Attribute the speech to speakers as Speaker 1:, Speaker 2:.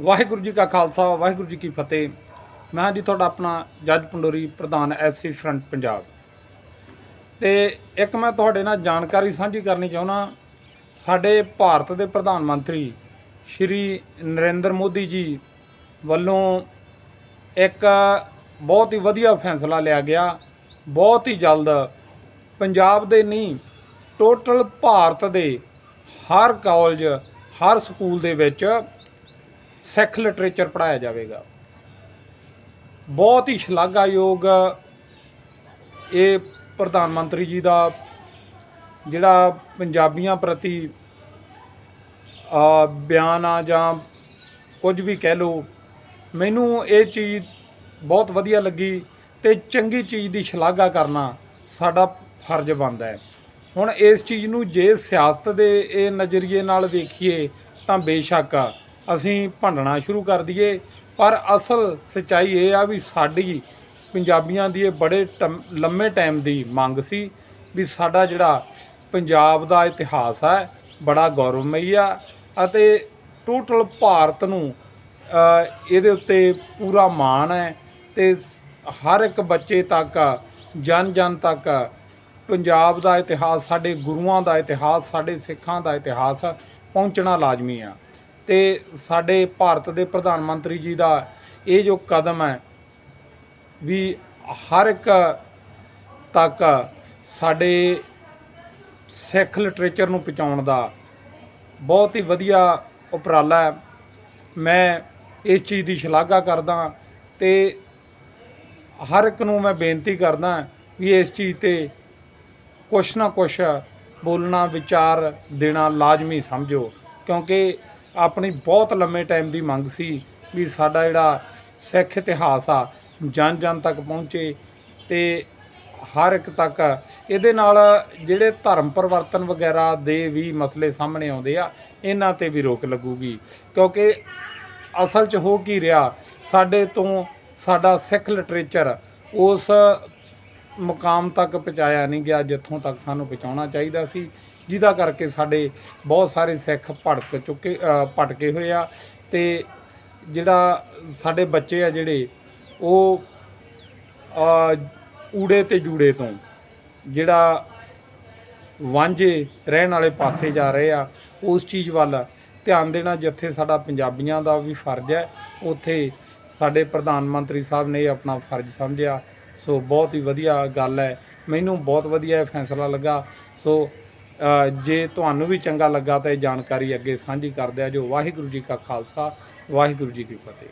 Speaker 1: ਵਾਹਿਗੁਰੂ ਜੀ ਕਾ ਖਾਲਸਾ, ਵਾਹਿਗੁਰੂ ਜੀ ਕੀ ਫਤਿਹ। ਮੈਂ ਹਾਂ ਜੀ ਤੁਹਾਡਾ ਆਪਣਾ ਜੱਜ ਪੰਡੋਰੀ ਪ੍ਰਧਾਨ ਐਸਸੀ ਫਰੰਟ ਪੰਜਾਬ। ਤੇ ਇੱਕ ਮੈਂ ਤੁਹਾਡੇ ਨਾਲ ਜਾਣਕਾਰੀ ਸਾਂਝੀ ਕਰਨੀ ਚਾਹੁੰਦਾ, ਸਾਡੇ ਭਾਰਤ ਦੇ ਪ੍ਰਧਾਨ ਮੰਤਰੀ ਸ਼੍ਰੀ ਨਰਿੰਦਰ ਮੋਦੀ ਜੀ ਵੱਲੋਂ ਇੱਕ ਬਹੁਤ ਹੀ ਵਧੀਆ ਫੈਸਲਾ ਲਿਆ ਗਿਆ। ਬਹੁਤ ਹੀ ਜਲਦ ਪੰਜਾਬ ਦੇ ਨਹੀਂ ਟੋਟਲ ਭਾਰਤ ਦੇ ਹਰ ਕਾਲਜ, ਹਰ ਸਕੂਲ ਦੇ ਵਿੱਚ ਸਿੱਖ ਲਿਟਰੇਚਰ ਪੜਾਇਆ ਜਾਵੇਗਾ। ਬਹੁਤ ਹੀ ਸ਼ਲਾਘਾਯੋਗ ਇਹ ਪ੍ਰਧਾਨ ਮੰਤਰੀ ਜੀ ਦਾ ਜਿਹੜਾ ਪੰਜਾਬੀਆਂ ਪ੍ਰਤੀ ਬਿਆਨ ਆ ਜਾਂ ਕੁਝ ਵੀ ਕਹਿ ਲਓ, ਮੈਨੂੰ ਇਹ ਚੀਜ਼ ਬਹੁਤ ਵਧੀਆ ਲੱਗੀ ਤੇ ਚੰਗੀ ਚੀਜ਼ ਦੀ ਸ਼ਲਾਘਾ ਕਰਨਾ ਸਾਡਾ ਫਰਜ਼ ਬਣਦਾ ਹੈ। ਹੁਣ ਇਸ ਚੀਜ਼ ਨੂੰ ਜੇ ਸਿਆਸਤ ਦੇ ਇਹ ਨਜ਼ਰੀਏ ਨਾਲ ਦੇਖੀਏ ਤਾਂ ਬੇਸ਼ੱਕ ਅਸੀਂ ਭੰਡਣਾ ਸ਼ੁਰੂ ਕਰ ਦਈਏ। ਪਰ ਅਸਲ ਸਚਾਈ ਇਹ ਆ ਵੀ ਸਾਡੀ ਪੰਜਾਬੀਆਂ ਦੀ ਇਹ ਬੜੇ ਟਮ- ਲੰਮੇ ਟਾਈਮ ਦੀ ਮੰਗ ਸੀ ਵੀ ਸਾਡਾ ਜਿਹੜਾ ਪੰਜਾਬ ਦਾ ਇਤਿਹਾਸ ਹੈ ਬੜਾ ਗੌਰਵਮਈ ਆ ਅਤੇ ਟੋਟਲ ਭਾਰਤ ਨੂੰ ਇਹਦੇ ਉੱਤੇ ਪੂਰਾ ਮਾਣ ਹੈ ਤੇ ਹਰ ਇੱਕ ਬੱਚੇ ਤੱਕ ਜਨ ਜਨ ਤੱਕ ਪੰਜਾਬ ਦਾ ਇਤਿਹਾਸ, ਸਾਡੇ ਗੁਰੂਆਂ ਦਾ ਇਤਿਹਾਸ, ਸਾਡੇ ਸਿੱਖਾਂ ਦਾ ਇਤਿਹਾਸ ਪਹੁੰਚਣਾ ਲਾਜ਼ਮੀ ਆ। ਤੇ ਸਾਡੇ ਭਾਰਤ ਦੇ ਪ੍ਰਧਾਨ ਮੰਤਰੀ ਜੀ ਦਾ ਇਹ ਜੋ ਕਦਮ ਹੈ ਵੀ ਹਰ ਇੱਕ ਤੱਕ ਸਾਡੇ ਸਿੱਖ ਲਿਟਰੇਚਰ ਨੂੰ ਪਹੁੰਚਾਉਣ ਦਾ ਬਹੁਤ ਹੀ ਵਧੀਆ ਉਪਰਾਲਾ ਹੈ। ਮੈਂ ਇਸ ਚੀਜ਼ ਦੀ ਸ਼ਲਾਘਾ ਕਰਦਾ ਤੇ ਹਰ ਇੱਕ ਨੂੰ ਮੈਂ ਬੇਨਤੀ ਕਰਦਾ ਵੀ ਇਸ ਚੀਜ਼ ਤੇ ਕੁਛ ਨਾ ਕੁਛ ਬੋਲਣਾ, ਵਿਚਾਰ ਦੇਣਾ ਲਾਜ਼ਮੀ ਸਮਝੋ, ਕਿਉਂਕਿ ਆਪਣੀ ਬਹੁਤ ਲੰਮੇ ਟਾਈਮ ਦੀ ਮੰਗ ਸੀ ਵੀ ਸਾਡਾ ਜਿਹੜਾ ਸਿੱਖ ਇਤਿਹਾਸ ਆ, ਜਨ ਜਨ ਤੱਕ ਪਹੁੰਚੇ ਤੇ ਹਰ ਇੱਕ ਤੱਕ ਇਹਦੇ ਨਾਲ ਜਿਹੜੇ ਧਰਮ ਪਰਿਵਰਤਨ ਵਗੈਰਾ ਦੇ ਵੀ ਮਸਲੇ ਸਾਹਮਣੇ ਆਉਂਦੇ ਆ, ਇਹਨਾਂ ਤੇ ਵੀ ਰੋਕ ਲੱਗੂਗੀ। ਕਿਉਂਕਿ ਅਸਲ 'ਚ ਹੋ ਕੀ ਰਿਹਾ, ਸਾਡੇ ਤੋਂ ਸਾਡਾ ਸਿੱਖ ਲਿਟਰੇਚਰ ਉਸ ਮੁਕਾਮ ਤੱਕ ਪਹੁੰਚਾਇਆ ਨਹੀਂ ਗਿਆ ਜਿੱਥੋਂ ਤੱਕ ਸਾਨੂੰ ਪਹੁੰਚਾਉਣਾ ਚਾਹੀਦਾ ਸੀ। ਜਿਹਦਾ ਕਰਕੇ ਸਾਡੇ ਬਹੁਤ ਸਾਰੇ ਸਿੱਖ ਭੜਕ ਚੁੱਕੇ ਭਟਕੇ ਹੋਏ ਆ ਤੇ ਜਿਹੜਾ ਸਾਡੇ ਬੱਚੇ ਆ ਜਿਹੜੇ ਉਹ ਅ, ਊੜੇ ਤੇ ਜੂੜੇ ਤੋਂ ਜਿਹੜਾ ਵਾਂਝੇ ਰਹਿਣ ਵਾਲੇ ਪਾਸੇ ਜਾ ਰਹੇ ਆ ਉਸ ਚੀਜ਼ ਵੱਲ ਧਿਆਨ ਦੇਣਾ ਜਿੱਥੇ ਸਾਡਾ ਪੰਜਾਬੀਆਂ ਦਾ ਵੀ ਫਰਜ਼ ਹੈ ਉੱਥੇ ਸਾਡੇ ਪ੍ਰਧਾਨ ਮੰਤਰੀ ਸਾਹਿਬ ਨੇ ਆਪਣਾ ਫਰਜ਼ ਸਮਝਿਆ। ਸੋ ਬਹੁਤ ਹੀ ਵਧੀਆ ਗੱਲ ਹੈ। ਮੈਨੂੰ ਬਹੁਤ ਵਧੀਆ ਇਹ ਫੈਸਲਾ ਲੱਗਾ। ਸੋ ਜੇ ਤੁਹਾਨੂੰ ਵੀ ਚੰਗਾ ਲੱਗਾ ਤਾਂ ਇਹ ਜਾਣਕਾਰੀ ਅੱਗੇ ਸਾਂਝੀ ਕਰ ਦਿਆ ਜੋ ਵਾਹਿਗੁਰੂ ਜੀ ਕਾ ਖਾਲਸਾ, ਵਾਹਿਗੁਰੂ ਜੀ ਕੀ ਫਤਿਹ।